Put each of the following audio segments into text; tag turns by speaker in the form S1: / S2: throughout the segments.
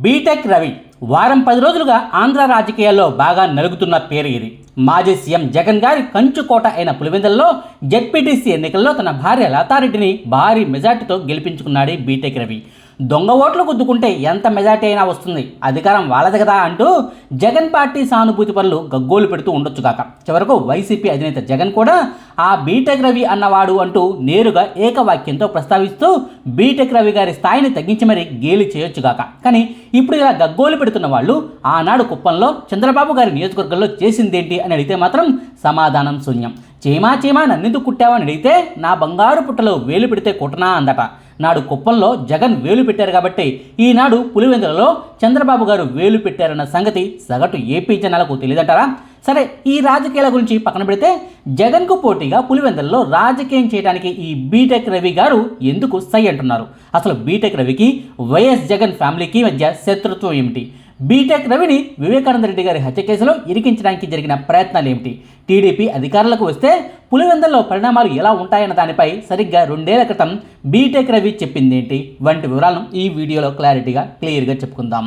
S1: BTech Ravi వారం పది రోజులుగా ఆంధ్ర రాజకీయాల్లో బాగా నలుగుతున్న పేరు ఇది. మాజీ సీఎం జగన్ గారి కంచుకోట అయిన పులివెందులలో జెడ్పీటీసీ ఎన్నికల్లో తన భార్య లతారెడ్డిని భారీ మెజార్టీతో గెలిపించుకున్నాడు బీటెక్ రవి. దొంగ ఓట్లు గుద్దుకుంటే ఎంత మెజార్టీ అయినా వస్తుంది. అధికారం వాళ్ళది కదా అంటూ జగన్ పార్టీ సానుభూతి పనులు గగ్గోలు పెడుతూ ఉండొచ్చు కాక. చివరకు వైసీపీ అధినేత జగన్ కూడా ఆ బీటెక్ రవి అన్నవాడు అంటూ నేరుగా ఏకవాక్యంతో ప్రస్తావిస్తూ బీటెక్ రవి గారి స్థాయిని తగ్గించి మరీ గేలి చేయొచ్చుగాక కానీ ఇప్పుడు ఇలా గగ్గోలు పెడుతున్న వాళ్ళు ఆనాడు కుప్పంలో చంద్రబాబు గారి నియోజకవర్గంలో చేసిందేంటి అని అడిగితే మాత్రం సమాధానం శూన్యం. చీమా చీమా నన్నెందుకు కుట్టావని అడిగితే నా బంగారు పుట్టలో వేలు పెడితే కుట్టనా అందట. నాడు కుప్పంలో జగన్ వేలు పెట్టారు కాబట్టి ఈనాడు పులివెందులలో చంద్రబాబు గారు వేలు పెట్టారన్న సంగతి సగటు ఏపీ జనాలకు తెలియదంటారా? సరే ఈ రాజకీయాల గురించి పక్కన పెడితే జగన్కు పోటీగా పులివెందులలో రాజకీయం చేయడానికి ఈ బీటెక్ రవి గారు ఎందుకు సై అంటున్నారు? అసలు బీటెక్ రవికి వైఎస్ జగన్ ఫ్యామిలీకి మధ్య శత్రుత్వం ఏమిటి? బీటెక్ రవిని వివేకానంద రెడ్డి గారి హత్య కేసులో ఇరికించడానికి జరిగిన ప్రయత్నాలు ఏమిటి టీడీపీ అధికారులకు వస్తే పులివెందల్లో పరిణామాలు ఎలా ఉంటాయన్న దానిపై సరిగ్గా రెండేళ్ళ క్రితం బీటెక్ రవి చెప్పిందేంటి? వంటి వివరాలను ఈ వీడియోలో క్లారిటీగా క్లియర్గా చెప్పుకుందాం.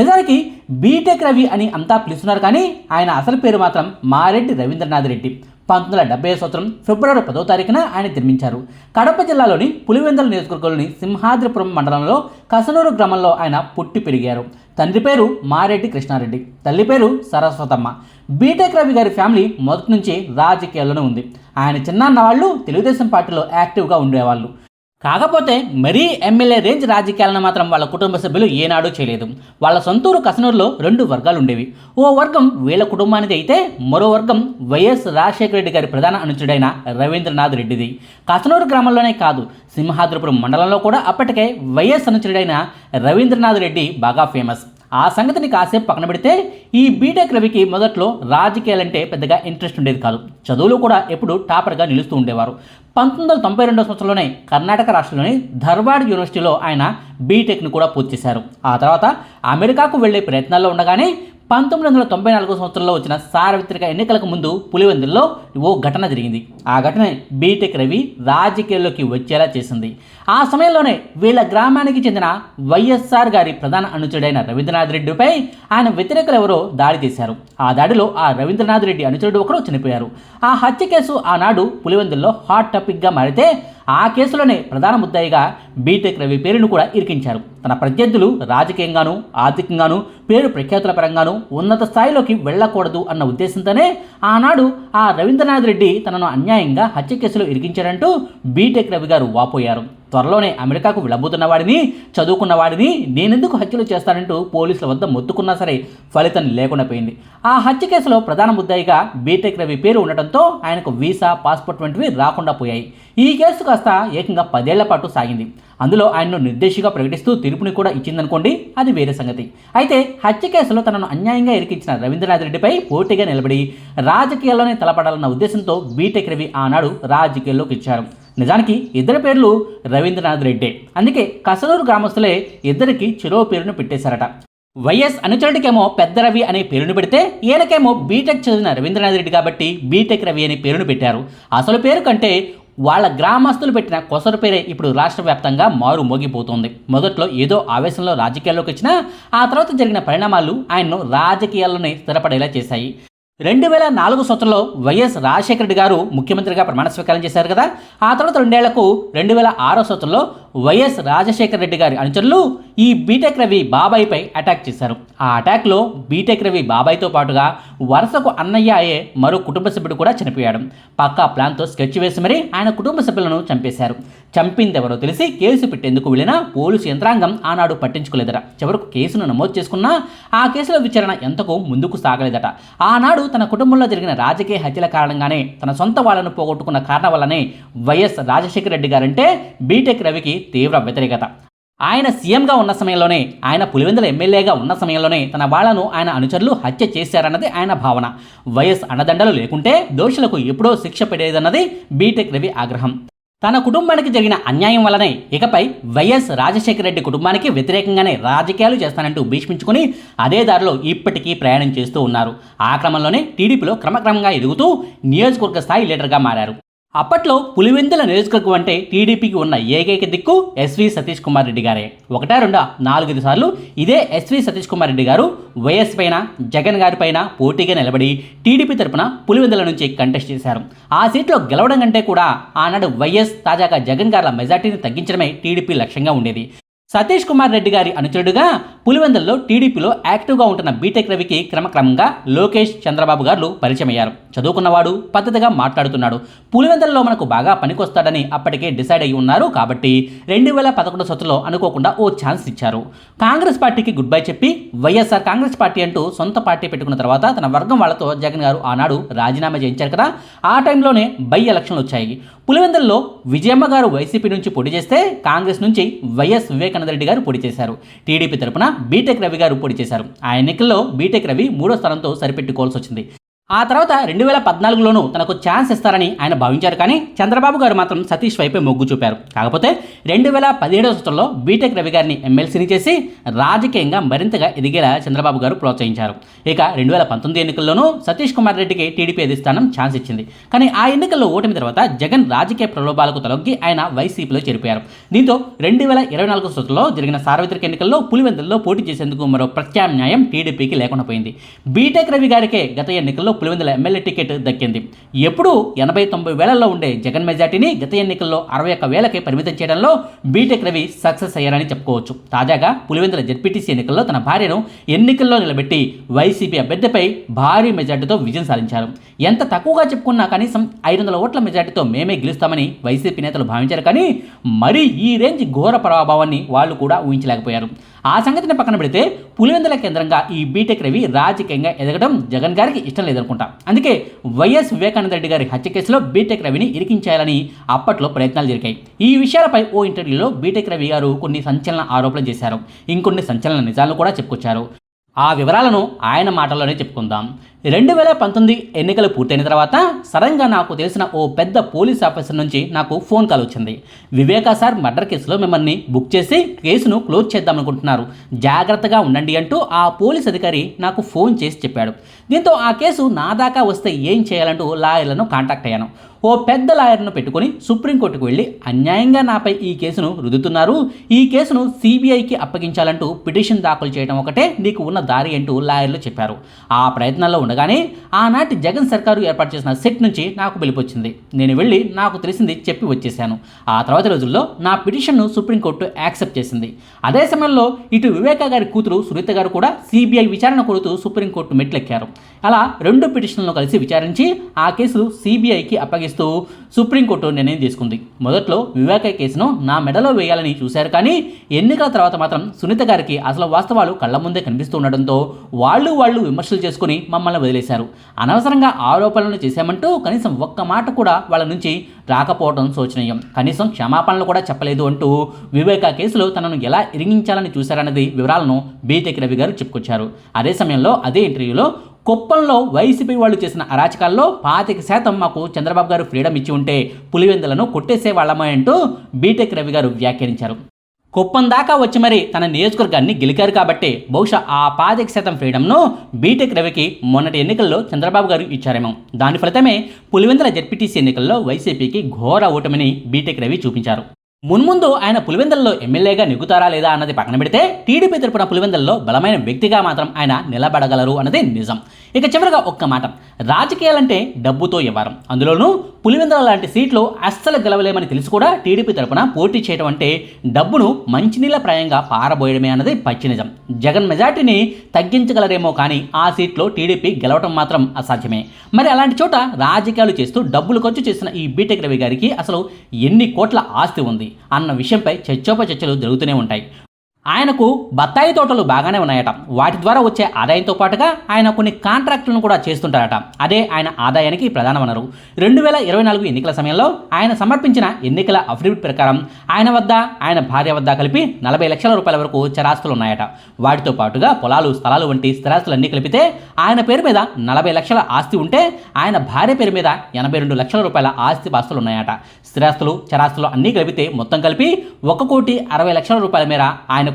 S1: నిజానికి బీటెక్ రవి అని అంతా పిలుస్తున్నారు కానీ ఆయన అసలు పేరు మాత్రం మారెడ్డి రవీంద్రనాథ్ రెడ్డి. పంతొమ్మిది వందల డెబ్బై సంవత్సరం ఫిబ్రవరి పదో తారీఖున ఆయన జన్మించారు. కడప జిల్లాలోని పులివెందల నియోజకవర్గంలోని సింహాద్రిపురం మండలంలో కసనూరు గ్రామంలో ఆయన పుట్టి పెరిగారు. తండ్రి పేరు మారెడ్డి కృష్ణారెడ్డి. తల్లి పేరు సరస్వతమ్మ. బీటెక్ రవి గారి ఫ్యామిలీ మొదటి నుంచి రాజకీయాల్లోనే ఉంది. ఆయన చిన్నాన్న వాళ్ళు తెలుగుదేశం పార్టీలో యాక్టివ్గా ఉండేవాళ్ళు. కాకపోతే మరీ ఎమ్మెల్యే రేంజ్ రాజకీయాలను మాత్రం వాళ్ళ కుటుంబ సభ్యులు ఏనాడూ చేయలేదు. వాళ్ళ సొంతూరు కసనూరులో రెండు వర్గాలు ఉండేవి. ఓ వర్గం వీళ్ళ కుటుంబానికి అయితే మరో వర్గం వైఎస్ రాజశేఖర రెడ్డి గారి ప్రధాన అనుచరుడైన రవీంద్రనాథ్ రెడ్డిది. కసనూరు గ్రామంలోనే కాదు సింహాద్రిపురం మండలంలో కూడా అప్పటికే వైఎస్ అనుచరుడైన రవీంద్రనాథ్ రెడ్డి బాగా ఫేమస్ ఆ సంగతిని కాసేపు పక్కన పెడితే ఈ బీటెక్ రవికి మొదట్లో రాజకీయాలంటే పెద్దగా ఇంట్రెస్ట్ ఉండేది కాదు. చదువులు కూడా ఎప్పుడు టాపర్గా నిలుస్తూ ఉండేవారు. పంతొమ్మిది వందల తొంభై రెండో సంవత్సరంలోనే కర్ణాటక రాష్ట్రంలోని ధర్వాడ్ యూనివర్సిటీలో ఆయన బీటెక్ను కూడా పూర్తి చేశారు. ఆ తర్వాత అమెరికాకు వెళ్ళే ప్రయత్నాల్లో ఉండగానే పంతొమ్మిది వందల తొంభై నాలుగో సంవత్సరంలో వచ్చిన సార్వత్రిక ఎన్నికలకు ముందు పులివెందుల్లో ఓ ఘటన జరిగింది. ఆ ఘటన బీటెక్ రవి రాజకీయాల్లోకి వచ్చేలా చేసింది. ఆ సమయంలోనే వీళ్ళ గ్రామానికి చెందిన వైఎస్ఆర్ గారి ప్రధాన అనుచరుడైన రవీంద్రనాథ్ రెడ్డిపై ఆయన వ్యతిరేకులు ఎవరో దాడి చేశారు. ఆ దాడిలో ఆ రవీంద్రనాథ్ రెడ్డి అనుచరుడు ఒకరు చనిపోయారు. ఆ హత్య కేసు ఆనాడు పులివెందుల్లో హాట్ టాపిక్గా మారితే ఆ కేసులోనే ప్రధాన ముద్దాయిగా బీటెక్ రవి పేరును కూడా ఇరికించారు. తన ప్రత్యర్థులు రాజకీయంగాను ఆర్థికంగాను పేరు ప్రఖ్యాతుల పరంగానూ ఉన్నత స్థాయిలోకి వెళ్ళకూడదు అన్న ఉద్దేశంతోనే ఆనాడు ఆ రవీంద్రనాథ్ రెడ్డి తనను అన్యాయంగా హత్య కేసులో ఇరికించారంటూ బీటెక్ రవి గారు వాపోయారు. త్వరలోనే అమెరికాకు వెళ్ళబోతున్న వాడిని చదువుకున్న వాడిని నేనెందుకు హత్యలు చేస్తానంటూ పోలీసుల వద్ద మొత్తుకున్నా సరే ఫలితం లేకుండా పోయింది. ఆ హత్య కేసులో ప్రధాన ముద్దాయిగా బీటెక్ రవి పేరు ఉండటంతో ఆయనకు వీసా పాస్పోర్ట్ వంటివి రాకుండా పోయాయి. ఈ కేసు కాస్త ఏకంగా పదేళ్ళ పాటు సాగింది. అందులో ఆయన్ను నిర్దేశిగా ప్రకటిస్తూ తీర్పుని కూడా ఇచ్చిందనుకోండి అది వేరే సంగతి. అయితే హత్య కేసులో తనను అన్యాయంగా ఇరికించిన రవీంద్రనాథ్ రెడ్డిపై పోటీగా నిలబడి రాజకీయాల్లోనే తలపడాలన్న ఉద్దేశంతో బీటెక్ రవి ఆనాడు రాజకీయాల్లోకి ఇచ్చారు నిజానికి ఇద్దరి పేర్లు రవీంద్రనాథ్ రెడ్డే. అందుకే కసలూరు గ్రామస్తులే ఇద్దరికి చెరో పేరును పెట్టేశారట. వైఎస్ అనుచరుడికేమో పెద్ద రవి అనే పేరును పెడితే ఈయనకేమో బీటెక్ చదివిన రవీంద్రనాథ్ రెడ్డి కాబట్టి బీటెక్ రవి అనే పేరును పెట్టారు. అసలు పేరు కంటే వాళ్ళ గ్రామస్తులు పెట్టిన కొసరు పేరే ఇప్పుడు రాష్ట్ర వ్యాప్తంగా మారు మోగిపోతుంది. మొదట్లో ఏదో ఆవేశంలో రాజకీయాల్లోకి వచ్చినా ఆ తర్వాత జరిగిన పరిణామాలు ఆయన్ను రాజకీయాల్లోనే స్థిరపడేలా చేశాయి. రెండు వేల నాలుగు సంవత్సరంలో వైఎస్ రాజశేఖర రెడ్డి గారు ముఖ్యమంత్రిగా ప్రమాణ స్వీకారం చేశారు కదా. ఆ తర్వాత రెండేళ్ళకు రెండు వేల ఆరో సంవత్సరంలో వైఎస్ రాజశేఖర రెడ్డి గారి అనుచరులు ఈ బీటెక్ రవి బాబాయ్పై అటాక్ చేశారు. ఆ అటాక్లో బీటెక్ రవి బాబాయ్తో పాటుగా వరుసకు అన్నయ్య అయ్యే మరో కుటుంబ సభ్యుడు కూడా చనిపోయాడు. పక్కా ప్లాన్తో స్కెచ్ వేసి మరీ ఆయన కుటుంబ సభ్యులను చంపేశారు. చంపిందెవరో తెలిసి కేసు పెట్టేందుకు వెళ్ళిన పోలీసు యంత్రాంగం ఆనాడు పట్టించుకోలేదట. చివరకు కేసును నమోదు చేసుకున్నా ఆ కేసులో విచారణ ఎంతకు ముందుకు సాగలేదట. ఆనాడు తన కుటుంబంలో జరిగిన రాజకీయ హత్యల కారణంగానే తన సొంత వాళ్ళను పోగొట్టుకున్న కారణం వల్లనే వైఎస్ రాజశేఖర రెడ్డి గారంటే బీటెక్ రవికి తీవ్ర వ్యతిరేకత. ఆయన సీఎంగా ఉన్న సమయంలోనే ఆయన పులివెందుల ఎమ్మెల్యేగా ఉన్న సమయంలోనే తన వాళ్ళను ఆయన అనుచరులు హత్య చేశారన్నది ఆయన భావన. వైఎస్ అన్నదండలు లేకుంటే దోషులకు ఎప్పుడో శిక్ష పడేదన్నది బీటెక్ రవి ఆగ్రహం. తన కుటుంబానికి జరిగిన అన్యాయం వల్లనే ఇకపై వైఎస్ రాజశేఖర రెడ్డి కుటుంబానికి వ్యతిరేకంగానే రాజకీయాలు చేస్తానంటూ భీష్మించుకుని అదే దారిలో ఇప్పటికీ ప్రయాణం చేస్తూ ఉన్నారు. ఆ క్రమంలోనే టీడీపీలో క్రమక్రమంగా ఎదుగుతూ నియోజకవర్గ స్థాయి లీడర్గా మారారు. అప్పట్లో పులివెందుల నియోజకవర్గం అంటే టీడీపీకి ఉన్న ఏకైక దిక్కు ఎస్వి సతీష్ కుమార్ రెడ్డి గారే. ఒకటా రెండా నాలుగైదు సార్లు ఇదే ఎస్వి సతీష్ కుమార్ రెడ్డి గారు వైఎస్ పైన జగన్ గారి పైన పోటీగా నిలబడి టీడీపీ తరపున పులివెందుల నుంచి కంటెస్ట్ చేశారు. ఆ సీట్లో గెలవడం కంటే కూడా ఆనాడు వైఎస్ తాజాగా జగన్ గారి మెజార్టీని తగ్గించడమే టీడీపీ లక్ష్యంగా ఉండేది. సతీష్ కుమార్ రెడ్డి గారి అనుచరుడుగా పులివెందుల్లో టీడీపీలో యాక్టివ్గా ఉంటున్న బీటెక్ రవికి క్రమక్రమంగా లోకేష్ చంద్రబాబు గారు పరిచయమయ్యారు. చదువుకున్నవాడు పద్ధతిగా మాట్లాడుతున్నాడు. పులివెందలలో మనకు బాగా పనికొస్తాడని అప్పటికే డిసైడ్ అయి ఉన్నారు కాబట్టి రెండు వేల పదకొండు సొత్తులో అనుకోకుండా ఓ ఛాన్స్ ఇచ్చారు. కాంగ్రెస్ పార్టీకి గుడ్ బై చెప్పి వైఎస్ఆర్ కాంగ్రెస్ పార్టీ అంటూ సొంత పార్టీ పెట్టుకున్న తర్వాత తన వర్గం వాళ్ళతో జగన్ గారు ఆనాడు రాజీనామా చేయించారు కదా ఆ టైంలోనే బై ఎలక్షన్లు వచ్చాయి. పులివెందల్లో విజయమ్మ గారు వైసీపీ నుంచి పోటీ చేస్తే కాంగ్రెస్ నుంచి వైఎస్ వివేకానంద రెడ్డి గారు పోటీ చేశారు. టీడీపీ తరపున బీటెక్ రవి గారు పోటీ చేశారు. ఆ ఎన్నికల్లో బీటెక్ రవి మూడో స్థానంతో సరిపెట్టుకోవాల్సి వచ్చింది. ఆ తర్వాత రెండు వేల పద్నాలుగులోనూ తనకు ఛాన్స్ ఇస్తారని ఆయన భావించారు. కానీ చంద్రబాబు గారు మాత్రం సతీష్ వైపే మొగ్గు చూపారు. కాకపోతే రెండు వేల పదిహేడవ సంవత్సరంలో బీటెక్ రవి గారిని ఎమ్మెల్సీని చేసి రాజకీయంగా మరింతగా ఎదిగేలా చంద్రబాబు గారు ప్రోత్సహించారు. ఇక రెండు వేల పంతొమ్మిది ఎన్నికల్లోనూ సతీష్ కుమార్ రెడ్డికి టీడీపీ అధిష్టానం ఛాన్స్ ఇచ్చింది. కానీ ఆ ఎన్నికల్లో ఓటమి తర్వాత జగన్ రాజకీయ ప్రలోభాలకు తలొగ్గి ఆయన వైసీపీలో చేరిపోయారు. దీంతో రెండు వేల ఇరవై నాలుగు సంవత్సరంలో జరిగిన సార్వత్రిక ఎన్నికల్లో పులివెందుల్లో పోటీ చేసేందుకు మరో ప్రత్యామ్నాయం టీడీపీకి లేకుండా పోయింది. బీటెక్ రవి గారికే గత ఎన్నికల్లో పులివెందుల ఎమ్మెల్యే టికెట్ దక్కింది. ఎప్పుడు ఎనభై తొంభై వేలలో ఉండే జగన్ మెజార్టీని గత ఎన్నికల్లో అరవై ఒక్క వేలకే పరిమితం చేయడంలో బీటెక్ రవి సక్సెస్ అయ్యారని చెప్పుకోవచ్చు. తాజాగా పులివెందుల జడ్పీటీసీ ఎన్నికల్లో తన భార్యను ఎన్నికల్లో నిలబెట్టి వైసీపీ అభ్యర్థిపై భారీ మెజార్టీతో విజయం సాధించారు. ఎంత తక్కువగా చెప్పుకున్నా కనీసం ఐదు వందల ఓట్ల మెజార్టీతో మేమే గెలుస్తామని వైసీపీ నేతలు భావించారు కానీ మరీ ఈ రేంజ్ ఘోర ప్రభావాన్ని వాళ్ళు కూడా ఊహించలేకపోయారు. ఆ సంగతిని పక్కన పెడితే పులివెందుల కేంద్రంగా ఈ బీటెక్ రవి రాజకీయంగా ఎదగడం జగన్ గారికి ఇష్టం లేదనుకుంటా అందుకే వైఎస్ వివేకానంద రెడ్డి గారి హత్య కేసులో బీటెక్ రవిని ఇరికించాలని అప్పట్లో ప్రయత్నాలు జరిగాయి. ఈ విషయాలపై ఓ ఇంటర్వ్యూలో బీటెక్ రవి గారు కొన్ని సంచలన ఆరోపణలు చేశారు. ఇంకొన్ని సంచలన నిజాలను కూడా చెప్పుకొచ్చారు. ఆ వివరాలను ఆయన మాటల్లోనే చెప్పుకుందాం. రెండు వేల పంతొమ్మిది ఎన్నికలు పూర్తయిన తర్వాత సడన్గా నాకు తెలిసిన ఓ పెద్ద పోలీస్ ఆఫీసర్ నుంచి నాకు ఫోన్ కాల్ వచ్చింది. వివేకా సార్ మర్డర్ కేసులో మిమ్మల్ని బుక్ చేసి కేసును క్లోజ్ చేద్దామనుకుంటున్నారు. జాగ్రత్తగా ఉండండి అంటూ ఆ పోలీస్ అధికారి నాకు ఫోన్ చేసి చెప్పాడు. దీంతో ఆ కేసు నా దాకా వస్తే ఏం చేయాలంటూ లాయర్లను కాంటాక్ట్ అయ్యాను. ఓ పెద్ద లాయర్ను పెట్టుకుని సుప్రీంకోర్టుకు వెళ్ళి అన్యాయంగా నాపై ఈ కేసును రుదుతున్నారు ఈ కేసును సిబిఐకి అప్పగించాలంటూ పిటిషన్ దాఖలు చేయడం ఒకటే నీకు ఉన్న దారి అంటూ లాయర్లు చెప్పారు. ఆ ప్రయత్నంలో ఉండగానే ఆనాటి జగన్ సర్కారు ఏర్పాటు చేసిన సెట్ నుంచి నాకు పిలిపొచ్చింది. నేను వెళ్ళి నాకు తెలిసింది చెప్పి వచ్చేశాను. ఆ తర్వాత రోజుల్లో నా పిటిషన్ను సుప్రీంకోర్టు యాక్సెప్ట్ చేసింది. అదే సమయంలో ఇటు వివేక గారి కూతురు సునీత గారు కూడా సిబిఐ విచారణ కోరుతూ సుప్రీంకోర్టు మెట్లెక్కారు. అలా రెండు పిటిషన్లను కలిసి విచారించి ఆ కేసు సిబిఐకి అప్పగిస్తూ సుప్రీంకోర్టు నిర్ణయం తీసుకుంది. మొదట్లో వివేక కేసును నా మెడలో వేయాలని చూశారు కానీ ఎన్నికల తర్వాత మాత్రం సునీత గారికి అసలు వాస్తవాలు కళ్ళ ముందే కనిపిస్తూ ఉండడంతో వాళ్ళు వాళ్ళు విమర్శలు చేసుకుని మమ్మల్ని వదిలేశారు. అనవసరంగా ఆరోపణలు చేశామంటూ కనీసం ఒక్క మాట కూడా వాళ్ళ నుంచి రాకపోవడం శోచనీయం. కనీసం క్షమాపణలు కూడా చెప్పలేదు అంటూ వివేక కేసులో తనను ఎలా ఇరిగించాలని చూశారన్నది వివరాలను బీటెక్ రవి గారు చెప్పుకొచ్చారు. అదే సమయంలో అదే ఇంటర్వ్యూలో కుప్పంలో వైసీపీ వాళ్ళు చేసిన అరాచకాల్లో పాతిక శాతం మాకు చంద్రబాబు గారు ఫ్రీడమ్ ఇచ్చి ఉంటే పులివెందులను కొట్టేసే వాళ్ళమే అంటూ బీటెక్ రవి గారు వ్యాఖ్యానించారు. కుప్పం దాకా వచ్చి మరి తన నియోజకవర్గాన్ని గెలికారు కాబట్టి బహుశా ఆ పాతిక శాతం ఫ్రీడమ్ను బీటెక్ రవికి మొన్నటి ఎన్నికల్లో చంద్రబాబు గారు ఇచ్చారేమో. దాని ఫలితమే పులివెందుల జడ్పీటీసీ ఎన్నికల్లో వైసీపీకి ఘోర ఓటమిని బీటెక్ రవి చూపించారు. మున్ముందు ఆయన పులివెందుల్లో ఎమ్మెల్యేగా నెగ్గుతారా లేదా అన్నది పక్కన పెడితే టీడీపీ తరపున పులివెందుల్లో బలమైన వ్యక్తిగా మాత్రం ఆయన నిలబడగలరు అన్నది నిజం. ఇక చివరిగా ఒక్క మాట. రాజకీయాలంటే డబ్బుతో వ్యవహారం. అందులోనూ పులివెందుల లాంటి సీట్లు అస్సలు గెలవలేమని తెలిసి కూడా టీడీపీ తరపున పోటీ చేయడం అంటే డబ్బును మంచినీళ్ళ ప్రాయంగా పారబోయడమే అన్నది పచ్చి నిజం. జగన్ మెజార్టీని తగ్గించగలరేమో కానీ ఆ సీట్లో టీడీపీ గెలవడం మాత్రం అసాధ్యమే. మరి అలాంటి చోట రాజకీయాలు చేస్తూ డబ్బులు ఖర్చు చేసిన ఈ బీటెక్ రవి గారికి అసలు ఎన్ని కోట్ల ఆస్తి ఉంది అన్న విషయంపై చర్చోపచర్చలు జరుగుతూనే ఉంటాయి. ఆయనకు బత్తాయి తోటలు బాగానే ఉన్నాయట. వాటి ద్వారా వచ్చే ఆదాయంతో పాటుగా ఆయన కొన్ని కాంట్రాక్టులను కూడా చేస్తుంటారట. అదే ఆయన ఆదాయానికి ప్రధాన వనరు రెండు వేల ఇరవై నాలుగు ఎన్నికల సమయంలో ఆయన సమర్పించిన ఎన్నికల అఫిడవిట్ ప్రకారం ఆయన వద్ద ఆయన భార్య వద్ద కలిపి నలభై లక్షల రూపాయల వరకు చరాస్తులు ఉన్నాయట. వాటితో పాటుగా పొలాలు స్థలాలు వంటి స్థిరాస్తులన్నీ కలిపితే ఆయన పేరు మీద నలభై లక్షల ఆస్తి ఉంటే ఆయన భార్య పేరు మీద ఎనభై రెండు లక్షల రూపాయల ఆస్తి పాస్తులు ఉన్నాయట. స్థిరాస్తులు చరాస్తులు అన్నీ కలిపితే మొత్తం కలిపి ఒక కోటి అరవై లక్షల రూపాయల మేర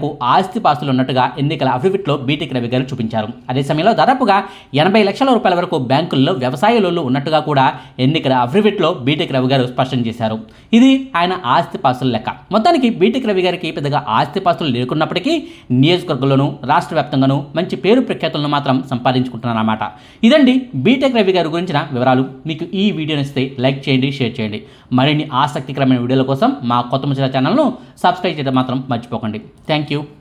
S1: ఆయనకు మేరకు ఆస్తిపాస్తులు ఉన్నట్టుగా ఎన్నికల అఫిడవిట్లో బీటెక్ రవి గారు చూపించారు. అదే సమయంలో దాదాపుగా ఎనభై లక్షల రూపాయల వరకు బ్యాంకుల్లో వ్యవసాయ లోన్లు ఉన్నట్టుగా కూడా ఎన్నికల అఫిడవిట్లో బీటెక్ రవి గారు స్పష్టం చేశారు. ఇది ఆయన ఆస్తిపాస్తుల లెక్క. మొత్తానికి బీటెక్ రవి గారికి పెద్దగా ఆస్తిపాస్తులు లేకున్నప్పటికీ నియోజకవర్గంలోనూ రాష్ట్ర వ్యాప్తంగానూ మంచి పేరు ప్రఖ్యాతులను మాత్రం సంపాదించుకుంటున్నారన్నమాట. ఇదండి బీటెక్ రవి గారి గురించిన వివరాలు. మీకు ఈ వీడియో నచ్చితే లైక్ చేయండి షేర్ చేయండి. మరిన్ని ఆసక్తికరమైన వీడియోల కోసం మా కొత్త ముచ్చట ఛానల్ను సబ్స్క్రైబ్ చేయడం మాత్రం మర్చిపోకండి. Thank you. you.